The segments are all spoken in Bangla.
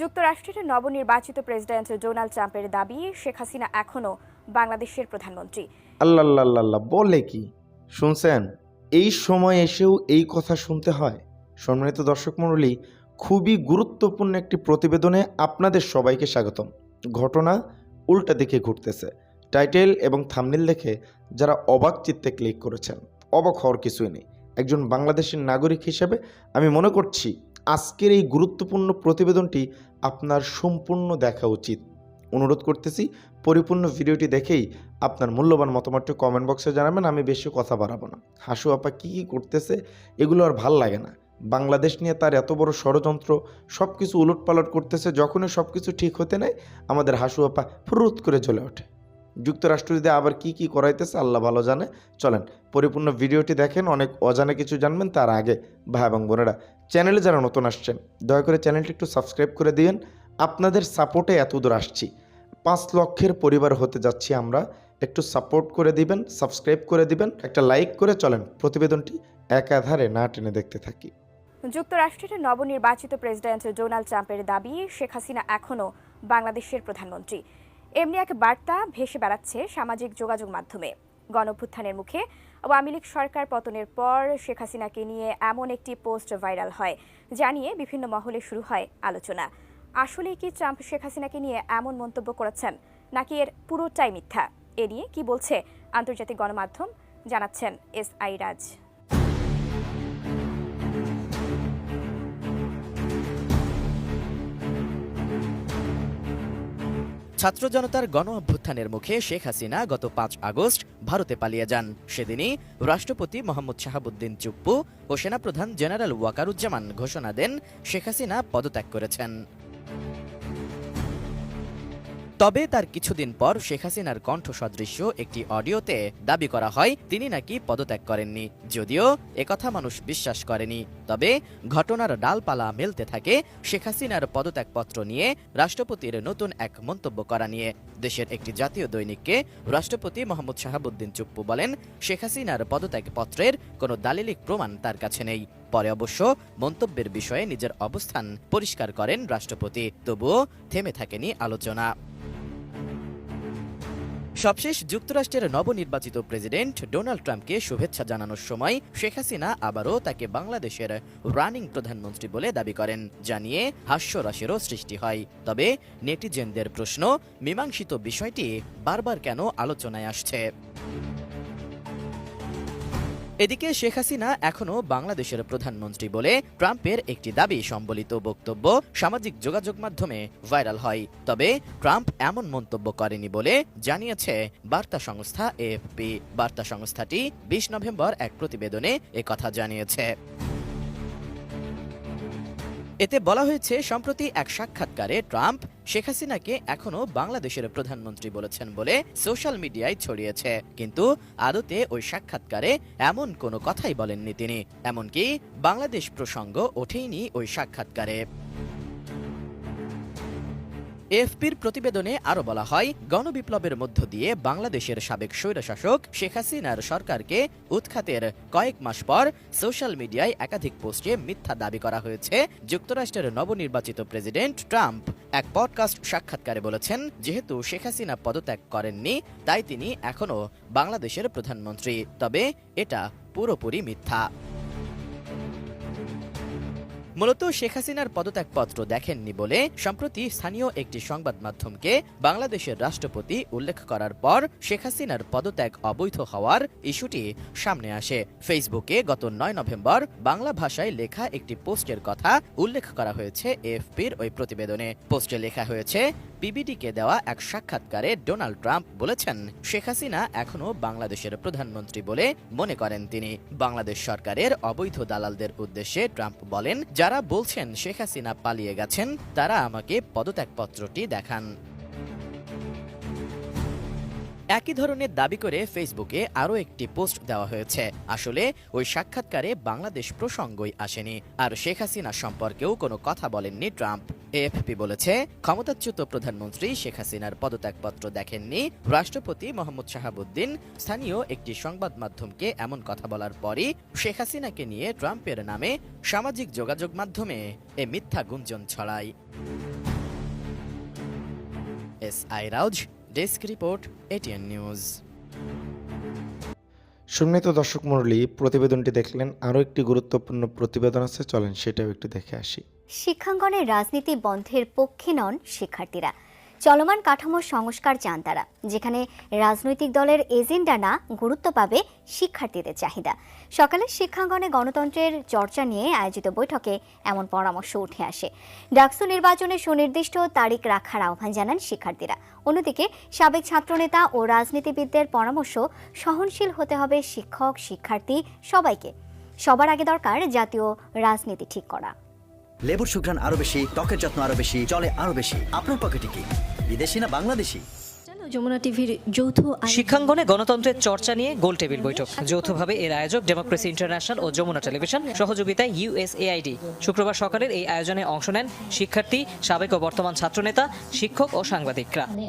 যুক্তরাষ্ট্রের নবনির্বাচিত প্রেসিডেন্ট ডোনাল্ড ট্রাম্পের দাবি, শেখ হাসিনা এখনও বাংলাদেশের প্রধানমন্ত্রী। আল্লাহ আল্লাহ বলে কি? শুনছেন? এই সময় এসেও এই কথা শুনতে হয়। সম্মানিত দর্শক মণ্ডলী, খুবই গুরুত্বপূর্ণ একটি প্রতিবেদনে আপনাদের সবাইকে স্বাগতম। ঘটনা উল্টা দিকে ঘুরতেছে। টাইটেল এবং থামনেল দেখে যারা অবাক চিত্তে ক্লিক করেছেন, অবাক হওয়ার কিছুই নেই। একজন বাংলাদেশের নাগরিক হিসেবে আমি মনে করছি আজকের এই গুরুত্বপূর্ণ প্রতিবেদনটি আপনার সম্পূর্ণ দেখা উচিত। অনুরোধ করতেছি, পরিপূর্ণ ভিডিওটি দেখেই আপনার মূল্যবান মতামতটি কমেন্ট বক্সে জানাবেন, আমি বেশি কথা বাড়াবো না। হাসু আপা কী কী করতেছে, এগুলো আর ভালো লাগে না। বাংলাদেশ নিয়ে তার এত বড় ষড়যন্ত্র সব কিছু উলটপালট করতেছে, যখনই সব কিছু ঠিক হতে নেয়, আমাদের হাসু আপা ফুরুত করে জ্বলে ওঠে। যুক্তরাষ্ট্র যদি আবার কি কি করাইতেছে, আল্লাহ ভালো জানে। চলেন, পরিপূর্ণ ভিডিওটি দেখেন, অনেক অজানা কিছু জানবেন, তার আগে ভাই এবং বোনেরা, চ্যানেলে যারা নতুন আসছেন, দয়া করে চ্যানেলটি একটু সাবস্ক্রাইব করে দিন আপনাদের সাপোর্টে এত দূর আসছি। পাঁচ লক্ষের পরিবার হতে যাচ্ছি আমরা। একটু সাপোর্ট করে দিবেন, সাবস্ক্রাইব করে দিবেন, একটা লাইক করে চলেন, প্রতিবেদনটি একাধারে না টেনে দেখতে থাকি। যুক্তরাষ্ট্রের নবনির্বাচিত প্রেসিডেন্ট ডোনাল্ড ট্রাম্পের দাবি, শেখ হাসিনা এখনও বাংলাদেশের প্রধানমন্ত্রী। এমনি এক বার্তা ভেসে বেড়াচ্ছে সামাজিক যোগাযোগ মাধ্যমে। গণভ্যুত্থানের মুখে আওয়ামী লীগ সরকার পতনের পর শেখ হাসিনাকে নিয়ে এমন একটি পোস্ট ভাইরাল হয়, যা নিয়ে বিভিন্ন মহলে শুরু হয় আলোচনা। আসলেই কি ট্রাম্প শেখ হাসিনাকে নিয়ে এমন মন্তব্য করেছেন, নাকি এর পুরোটাই মিথ্যা? এ নিয়ে কি বলছে আন্তর্জাতিক গণমাধ্যম, জানাচ্ছেন এস আই রাজ। ছাত্র জনতার গণ অভ্যুত্থানের মুখে শেখ হাসিনা গত পাঁচ আগস্ট ভারতে পালিয়ে যান। সেদিনই রাষ্ট্রপতি মোহাম্মদ শাহাবুদ্দিন চুপ্পু ও সেনাপ্রধান জেনারেল ওয়াকারুজ্জামান ঘোষণা দেন শেখ হাসিনা পদত্যাগ করেছেন। তবে তার কিছুদিন পর শেখ হাসিনার কণ্ঠ সদৃশ্য একটি অডিওতে দাবি করা হয়, তিনি নাকি পদত্যাগ করেননি। যদিও একথা মানুষ বিশ্বাস করেনি। তবে ঘটনার ডালপালা মেলতে থাকে শেখ হাসিনার পদত্যাগপত্র নিয়ে রাষ্ট্রপতির নতুন এক মন্তব্য করা নিয়ে। দেশের একটি জাতীয় দৈনিককে রাষ্ট্রপতি মোহাম্মদ শাহাবুদ্দিন চুপ্পু বলেন, শেখ হাসিনার পদত্যাগপত্রের কোনো দালিলিক প্রমাণ তার কাছে নেই। পরে অবশ্য মন্তব্যের বিষয়ে নিজের অবস্থান পরিষ্কার করেন রাষ্ট্রপতি। তবুও থেমে থাকেনি আলোচনা। সবশেষ যুক্তরাষ্ট্রের নবনির্বাচিত প্রেসিডেন্ট ডোনাল্ড ট্রাম্পকে শুভেচ্ছা জানানোর সময় শেখ হাসিনা আবারও তাকে বাংলাদেশের রানিং প্রধানমন্ত্রী বলে দাবি করেন, জানিয়ে হাস্যরাশেরও সৃষ্টি হয়। তবে নেটিজেনদের প্রশ্ন, মীমাংসিত বিষয়টি বারবার কেন আলোচনায় আসছে? এদিকে শেখ হাসিনা এখনও বাংলাদেশের প্রধানমন্ত্রী বলে ট্রাম্পের একটি দাবি সম্বলিত বক্তব্য সামাজিক যোগাযোগ মাধ্যমে ভাইরাল হয়। তবে ট্রাম্প এমন মন্তব্য করেনি বলে জানিয়েছে বার্তা সংস্থা এএফপি। বার্তা সংস্থাটি বিশ নভেম্বর এক প্রতিবেদনে কথা জানিয়েছে। এতে বলা হয়েছে, সম্প্রতি এক সাক্ষাৎকারে ট্রাম্প শেখ হাসিনাকে এখনও বাংলাদেশের প্রধানমন্ত্রী বলেছেন বলে সোশ্যাল মিডিয়ায় ছড়িয়েছে। কিন্তু আদতে ওই সাক্ষাৎকারে এমন কোনো কথাই বলেননি তিনি। এমনকি বাংলাদেশ প্রসঙ্গ ওঠেইনি ওই সাক্ষাৎকারে। এফপির প্রতিবেদনে আরও বলা হয়, গণবিপ্লবের মধ্য দিয়ে বাংলাদেশের সাবেক স্বৈরশাসক শেখ হাসিনার সরকারকে উৎখাতের কয়েক মাস পর সোশ্যাল মিডিয়ায় একাধিক পোস্টে মিথ্যা দাবি করা হয়েছে, যুক্তরাষ্ট্রের নবনির্বাচিত প্রেসিডেন্ট ট্রাম্প। এক পডকাস্ট সাক্ষাৎকারে বলেছেন, যেহেতু শেখ হাসিনা পদত্যাগ করেননি, তাই তিনি এখনও বাংলাদেশের প্রধানমন্ত্রী। তবে এটা পুরোপুরি মিথ্যা। মূলত শেখ হাসিনার পদত্যাগপত্র দেখেননি বলে সম্প্রতি স্থানীয় একটি সংবাদ মাধ্যমকে বাংলাদেশের রাষ্ট্রপতি উল্লেখ করার পর শেখ হাসিনার পদত্যাগ অবৈধ হওয়ার ইস্যুটি সামনে আসে। ফেসবুকে গত নয় নভেম্বর বাংলা ভাষায় লেখা একটি পোস্টের কথা উল্লেখ করা হয়েছে এফপির ওই প্রতিবেদনে। পোস্টে লেখা হয়েছে বিবিডিকে দেওয়া এক সাক্ষাৎকারে ডোনাল্ড ট্রাম্প বলেছেন, শেখ হাসিনা এখনও বাংলাদেশের প্রধানমন্ত্রী বলে মনে করেন তিনি। বাংলাদেশ সরকারের অবৈধ দালালদের উদ্দেশ্যে ট্রাম্প বলেন, যারা বলছেন শেখ হাসিনা পালিয়ে গেছেন, তারা আমাকে পদত্যাগপত্রটি দেখান। একই ধরনের দাবি করে ফেসবুকে আরও একটি পোস্ট দেওয়া হয়েছে। আসলে, ওই সাক্ষাৎকারে বাংলাদেশ প্রসঙ্গই আসেনি। আর শেখ হাসিনা সম্পর্কেও কোনো কথা বলেননি ট্রাম্প। এএফপি বলেছে, ক্ষমতাচ্যুত প্রধানমন্ত্রী শেখ হাসিনার পদত্যাগপত্র দেখেননি। রাষ্ট্রপতি মোহাম্মদ শাহাবুদ্দিন স্থানীয় একটি সংবাদ মাধ্যমকে এমন কথা বলার পরই শেখ হাসিনাকে নিয়ে ট্রাম্পের নামে সামাজিক যোগাযোগ মাধ্যমে এ মিথ্যা গুঞ্জন ছড়ায়। এস আইরাউজ ডেস্ক রিপোর্ট এটিএন নিউজ সম্মানিত দর্শক মণ্ডলী প্রতিবেদনটি দেখলেন আরও একটি গুরুত্বপূর্ণ প্রতিবেদন আছে চলেন সেটাও একটু দেখে আসি। শিক্ষাঙ্গনে রাজনীতি বন্ধের পক্ষে নন শিক্ষার্থীরা। চলমান কাঠামো সংস্কার চান তারা, যেখানে রাজনৈতিক দলের এজেন্ডা না গুরুত্ব পাবে শিক্ষার্থীদের চাহিদা। সকালে শিক্ষাঙ্গনে গণতন্ত্রের চর্চা নিয়ে আয়োজিত বৈঠকে এমন পরামর্শ উঠে আসে। ডাকসু নির্বাচনে সুনির্দিষ্ট তারিখ রাখার আহ্বান জানান শিক্ষার্থীরা। অন্যদিকে সাবেক ছাত্রনেতা ও রাজনীতিবিদদের পরামর্শ, সহনশীল হতে হবে শিক্ষক, শিক্ষার্থী সবাইকে। সবার আগে দরকার জাতীয় রাজনীতি ঠিক করা। লেবুর সুঘ্রাণ আরও বেশি, ত্বকের যত্ন আরও বেশি চলে আরও বেশি। আপনার পকেটে কি? বিদেশি না বাংলাদেশি? যমুনা টিভির যৌথ শিক্ষাঙ্গনে গণতন্ত্রের চর্চা নিয়ে গোল টেবিল বৈঠক। যৌথভাবে এর আয়োজক ডেমোক্রেসি ইন্টারন্যাশনাল ও যমুনা টেলিভিশন। সহযোগিতায় ইউএসএআইডি শুক্রবার সকালের এই আয়োজনে অংশ নেন শিক্ষার্থী সাবেক ও বর্তমান ছাত্রনেতা শিক্ষক ও সাংবাদিকরা। মানে,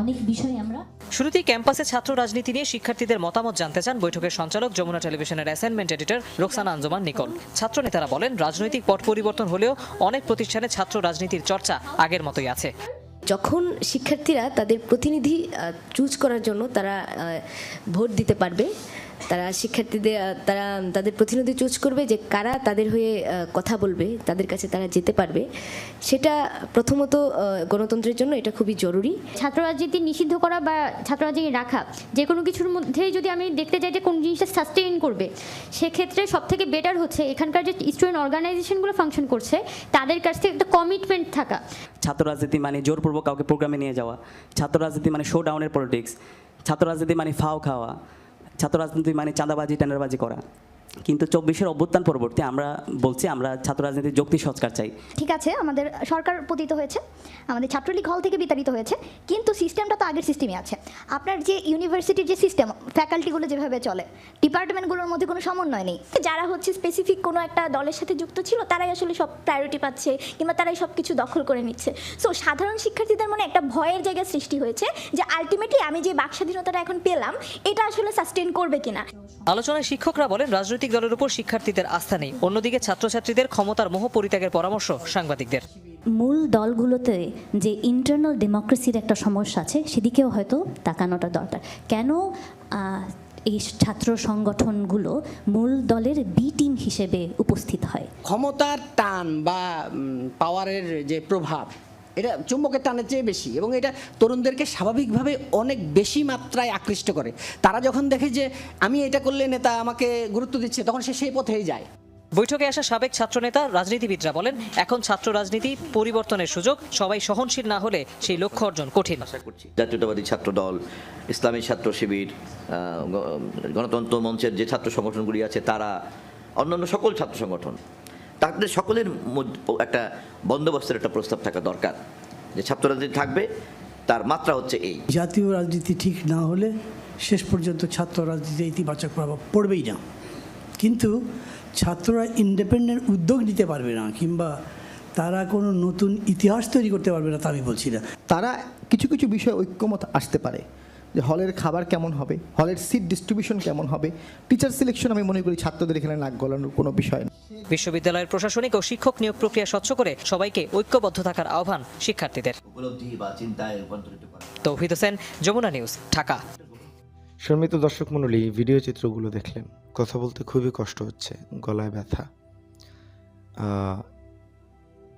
অনেক বিষয় আমরা শুরুতেই ক্যাম্পাসে ছাত্র রাজনীতি নিয়ে শিক্ষার্থীদের মতামত জানতে চান বৈঠকের সঞ্চালক যমুনা টেলিভিশনের অ্যাসাইনমেন্ট এডিটর রোকসানা আঞ্জুমান নিকল। ছাত্রনেতারা বলেন রাজনৈতিক পট পরিবর্তন হলেও অনেক প্রতিষ্ঠানে ছাত্র রাজনীতির চর্চা আগের মতোই আছে। যখন শিক্ষার্থীরা তাদের প্রতিনিধি চুজ করার জন্য তারা ভোট দিতে পারবে তারা শিক্ষার্থীদের তারা তাদের প্রতিনিধি চুজ করবে যে কারা তাদের হয়ে কথা বলবে তাদের কাছে তারা যেতে পারবে। সেটা প্রথমত গণতন্ত্রের জন্য এটা খুবই জরুরি। ছাত্র রাজনীতি নিষিদ্ধ করা বা ছাত্র রাজনীতি রাখা যে কোনো কিছুর মধ্যেই যদি আমি দেখতে চাই যে কোন জিনিসটা সাস্টেইন করবে সেক্ষেত্রে সব থেকে বেটার হচ্ছে এখানকার যে স্টুডেন্ট অর্গানাইজেশনগুলো ফাংশন করছে তাদের কাছ থেকে একটা কমিটমেন্ট থাকা। ছাত্র রাজনীতি মানে জোরপূর্বক কাউকে প্রোগ্রামে নিয়ে যাওয়া। ছাত্র রাজনীতি মানে শো ডাউনের পলিটিক্স ছাত্র রাজনীতি মানে ফাও খাওয়া। ছাত্র রাজনীতি মানে চাঁদাবাজি টেন্ডারবাজি করা। কিন্তু চব্বিশের অভ্যুত্থান পরবর্তী আমরা বলছি আমরা ছাত্র রাজনীতির যৌক্তিক সংস্কার চাই। ঠিক আছে আমাদের সরকার পতিত হয়েছে আমাদের ছাত্রলীগ হল থেকে বিতাড়িত হয়েছে কিন্তু সিস্টেমটা তো আগের সিস্টেমই আছে। আপনার যে ইউনিভার্সিটির যে সিস্টেম ফ্যাকাল্টিগুলো যেভাবে চলে ডিপার্টমেন্টগুলোর মধ্যে কোনো সমন্বয় নেই। যারা হচ্ছে স্পেসিফিক কোনো একটা দলের সাথে যুক্ত ছিল তারাই আসলে সব প্রায়োরিটি পাচ্ছে কিংবা তারাই সব কিছু দখল করে নিচ্ছে। সো সাধারণ শিক্ষার্থীদের মনে একটা ভয়ের জায়গা সৃষ্টি হয়েছে যে আলটিমেটলি আমি যে বাক স্বাধীনতাটা এখন পেলাম এটা আসলে সাস্টেন করবে কিনা। আলোচনায় শিক্ষকরা বলেন রাজনৈতিক দলের উপর শিক্ষার্থীদের আস্থা নেই। অন্যদিকে ছাত্রছাত্রীদের ক্ষমতার মোহ পরিত্যাগের পরামর্শ সাংবাদিকদের। মূল দলগুলোতে যে ইন্টারনাল ডেমোক্রেসির একটা সমস্যা আছে সেদিকেও হয়তো তাকানোটা দরকার। কেন এই ছাত্র সংগঠনগুলো মূল দলের বি টিম হিসেবে উপস্থিত হয়? ক্ষমতার টান বা পাওয়ারের যে প্রভাব এটা চুম্বকের টানের চেয়ে বেশি এবং এটা তরুণদেরকে স্বাভাবিকভাবে অনেক বেশি মাত্রায় আকৃষ্ট করে। তারা যখন দেখে যে আমি এটা করলে নেতা আমাকে গুরুত্ব দিচ্ছে তখন সে সেই পথেই যায়। বৈঠকে আসা সাবেক ছাত্রনেতা রাজনীতিবিদরা বলেন এখন ছাত্র রাজনীতি পরিবর্তনের সুযোগ সবাই সহনশীল না হলে সেই লক্ষ্য অর্জন কঠিন। জাতীয়তাবাদী ছাত্র দল ইসলামী ছাত্র শিবির গণতন্ত্র মঞ্চের যে ছাত্র সংগঠনগুলি আছে তারা অন্যান্য সকল ছাত্র সংগঠন তাদের সকলের মধ্যে একটা বন্দোবস্তের একটা প্রস্তাব থাকা দরকার যে ছাত্র রাজনীতি থাকবে তার মাত্রা হচ্ছে এই। জাতীয় রাজনীতি ঠিক না হলে শেষ পর্যন্ত ছাত্র রাজনীতিতে ইতিবাচক প্রভাব পড়বেই না। কিন্তু ছাত্ররা ইন্ডিপেন্ডেন্ট উদ্যোগ নিতে পারবে না কিংবা তারা কোনো নতুন ইতিহাস তৈরি করতে পারবে না তা আমি বলছি না। তারা কিছু কিছু বিষয়ে ঐক্যমত আসতে পারে। যে হলের খাবার কেমন হবে? হলের সিট ডিস্ট্রিবিউশন কেমন হবে? টিচার সিলেকশন আমি মনে করি ছাত্রদের এখানে নাক গলানোর কোনো বিষয় না। বিশ্ববিদ্যালয়ের প্রশাসনিক ও শিক্ষক নিয়োগ প্রক্রিয়া স্বচ্ছ করে সবাইকে ঐক্যবদ্ধ থাকার আহ্বান শিক্ষার্থীদের। তৌহিদ হোসেন যমুনা নিউজ ঢাকা। সম্মিত দর্শক মণ্ডলী ভিডিও চিত্রগুলো দেখলেন। কথা বলতে খুবই কষ্ট হচ্ছে গলায় ব্যথা। আহ,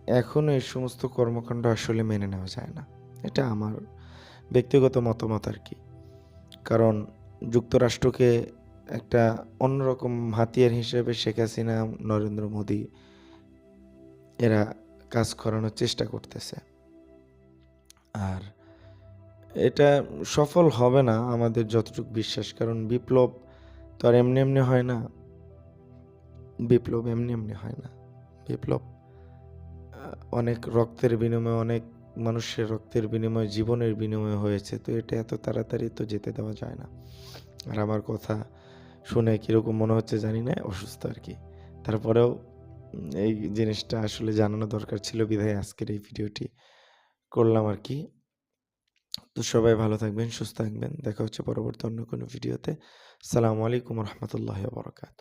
এখন এই সমস্ত কর্মকাণ্ড আসলে মেনে নেওয়া যায় না। এটা আমার ব্যক্তিগত মতামত আর কি। কারণ যুক্তরাষ্ট্রকে একটা অন্যরকম হাতিয়ার হিসেবে শেখ হাসিনা, নরেন্দ্র মোদী এরা কাজ করানোর চেষ্টা করতেছে। আর এটা সফল হবে না আমাদের যতটুকু বিশ্বাস, কারণ বিপ্লব তো আর এমনি এমনি হয় না। বিপ্লব এমনি এমনি হয় না। বিপ্লব অনেক রক্তের বিনিময়ে অনেক মানুষের রক্তের বিনিময়ে, জীবনের বিনিময়ে হয়েছে, তো এটা এত তাড়াতাড়ি তো যেতে দেওয়া যায় না। আর আমার কথা শুনে কীরকম মনে হচ্ছে জানি না, অসুস্থ আর কি। তারপরেও এই জিনিসটা আসলে জানানো দরকার ছিল, বিধায় আজকের এই ভিডিওটি করলাম আর কি। তো সবাই ভালো থাকবেন, সুস্থ থাকবেন, দেখা হচ্ছে পরবর্তী অন্য কোনো ভিডিওতে। সালামু আলাইকুম রহমতুল্লাহ বরকাত